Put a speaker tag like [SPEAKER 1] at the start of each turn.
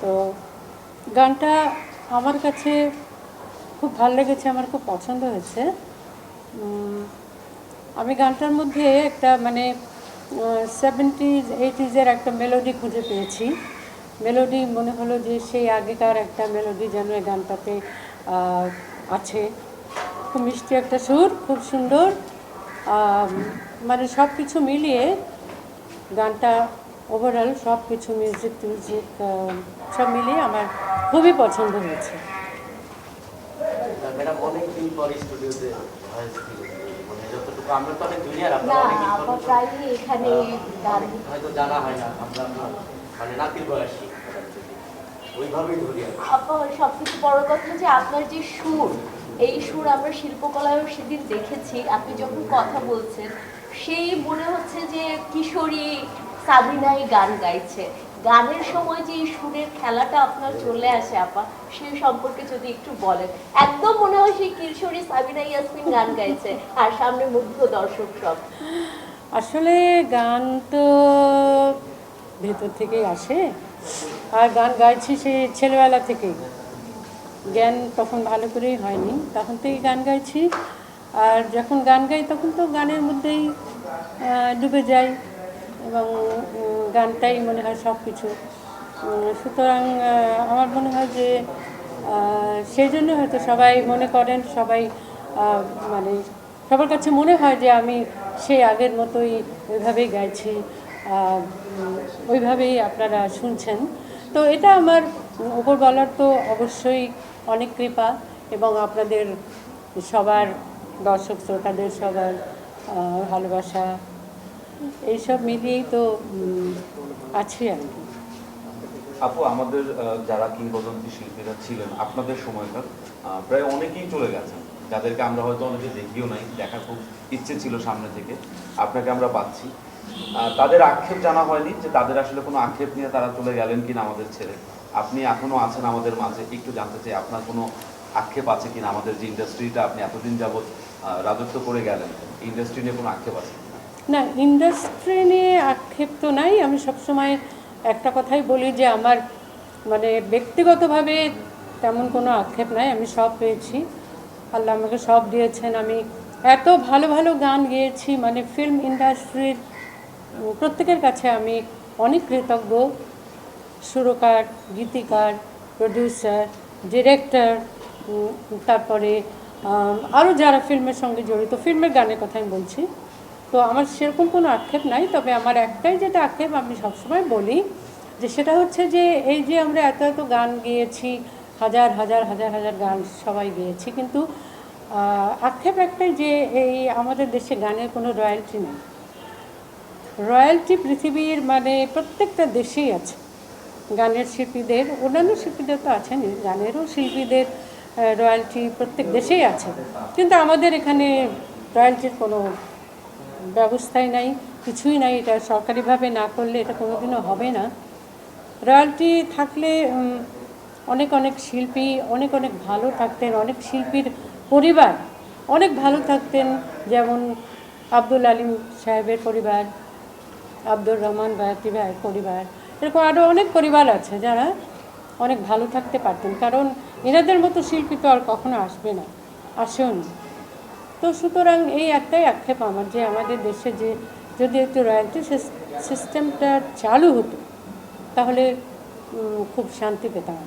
[SPEAKER 1] তো গানটা আমার কাছে খুব ভালো লেগেছে, আমার খুব পছন্দ হয়েছে। আমি গানটার মধ্যে একটা মানে সেভেন্টিজ এইটিজের একটা মেলোডি খুঁজে পেয়েছি। মেলোডি মনে হলো যে সেই আগেকার একটা মেলোডি যেন এই গানটাতে আছে। খুব মিষ্টি একটা সুর, খুব সুন্দর। মানে সব কিছু মিলিয়ে গানটা ওভারঅল সব কিছু মিউজিক টিউজিক সব মিলিয়ে আমার খুবই পছন্দ হয়েছে।
[SPEAKER 2] মানে হয় না আমরা আপনার মানে
[SPEAKER 3] বড় কথা যে আপনার যে সুর এই সুর আমরা শিল্পকলায়ও সেদিন দেখেছি। আপনি যখন কথা বলছেন সেই মনে হচ্ছে যে কিশোরী সাবিনাই গান গাইছে। গানের সময় যে সুরের খেলাটা আপনার চলে আসে, আপা সেই সম্পর্কে যদি একটু বলেন। একদম মনে হয় সেই কিশোরী সাবিনা ইয়াসমিন গান গাইছে, আর সামনে মুগ্ধ দর্শক সব।
[SPEAKER 1] আসলে গান তো ভেতর থেকেই আসে। আর গান গাইছি সে ছেলেবেলা থেকেই। জ্ঞান তখন ভালো করেই হয়নি, তখন থেকেই গান গাইছি। আর যখন গান গাই, তখন তো গানের মধ্যেই ডুবে যাই। এবং গানটাই মনে হয় সব কিছু সুতরাং আমার মনে হয় যে সেই জন্য হয়তো সবাই মনে করেন, সবাই মানে সবার কাছে মনে হয় যে আমি সেই আগের মতোই ওইভাবেই গাইছি ওইভাবেই আপনারা শুনছেন। তো এটা আমার উপর বলার তো অবশ্যই অনেক কৃপা এবং আপনাদের সবার দর্শক শ্রোতাদের সবার ভালোবাসা এইসব মিলিয়েই তো আছি আর কি।
[SPEAKER 4] আপু, আমাদের যারা কিংবদন্তি শিল্পীরা ছিলেন, আপনাদের সময়কার প্রায় অনেকেই চলে গেছেন। যাদেরকে আমরা হয়তো অনেকে দেখিও নাই, দেখার খুব ইচ্ছে ছিল সামনে থেকে। আপনাকে আমরা পাচ্ছি। তাদের আক্ষেপ জানা হয়নি যে তাদের আসলে কোনো আক্ষেপ নিয়ে তারা চলে গেলেন কিনা আমাদের ছেড়ে। আপনি এখনও আছেন আমাদের মাঝে, একটু জানতে চাই, আপনার কোনো আক্ষেপ আছে কিনা? আমাদের যে ইন্ডাস্ট্রিটা আপনি এতদিন যাবৎ রাজত্ব করে গেলেন ইন্ডাস্ট্রি নিয়ে কোনো আক্ষেপ আছে?
[SPEAKER 1] না ইন্ডাস্ট্রি নিয়ে আক্ষেপ তো নাই। আমি সবসময় একটা কথাই বলি যে আমার মানে ব্যক্তিগতভাবে তেমন কোনো আক্ষেপ নাই, আমি সব পেয়েছি। আল্লাহ আমাকে সব দিয়েছেন। আমি এত ভালো ভালো গান গেয়েছি মানে ফিল্ম ইন্ডাস্ট্রির প্রত্যেকের কাছে আমি অনেক কৃতজ্ঞ। সুরকার, গীতিকার প্রডিউসার ডিরেক্টর তারপরে আরও যারা ফিল্মের সঙ্গে জড়িত ফিল্মের গানের কথা আমি বলছি। তো আমার সেরকম কোনো আক্ষেপ নাই, তবে আমার একটাই যেটা আক্ষেপ আমি সবসময় বলি যে সেটা হচ্ছে যে এই যে আমরা এত এত গান গেয়েছি, হাজার হাজার হাজার হাজার গান সবাই গেয়েছি, কিন্তু আক্ষেপ একটাই যে এই আমাদের দেশে গানের কোনো রয়্যালটি নেই। রয়্যালটি পৃথিবীর মানে প্রত্যেকটা দেশেই আছে। গানের শিল্পীদের, অন্যান্য শিল্পীদের তো আছেনই গানেরও শিল্পীদের রয়্যালটি প্রত্যেক দেশেই আছে। কিন্তু আমাদের এখানে রয়্যালটির কোনো ব্যবস্থাই নাই, কিছুই নাই, এটা সরকারিভাবে না করলে এটা কোনোদিনও হবে না। রয়্যালটি থাকলে অনেক অনেক শিল্পী, অনেক অনেক ভালো থাকতেন, অনেক শিল্পীর পরিবার অনেক ভালো থাকতেন, যেমন আব্দুল আলিম সাহেবের পরিবার, আব্দুর রহমান বায়াতি ভাইয়ের পরিবার, এরকম আরও অনেক পরিবার আছে যারা অনেক ভালো থাকতে পারতেন। কারণ এনাদের মতো শিল্পী তো আর কখনো আসবে না, আসেও নি। তো সুতরাং এই একটাই আক্ষেপ আমার যে আমাদের দেশে যে যদি একটু রয়্যালটি সিস্টেমটা চালু হতো, তাহলে খুব শান্তি পেতাম।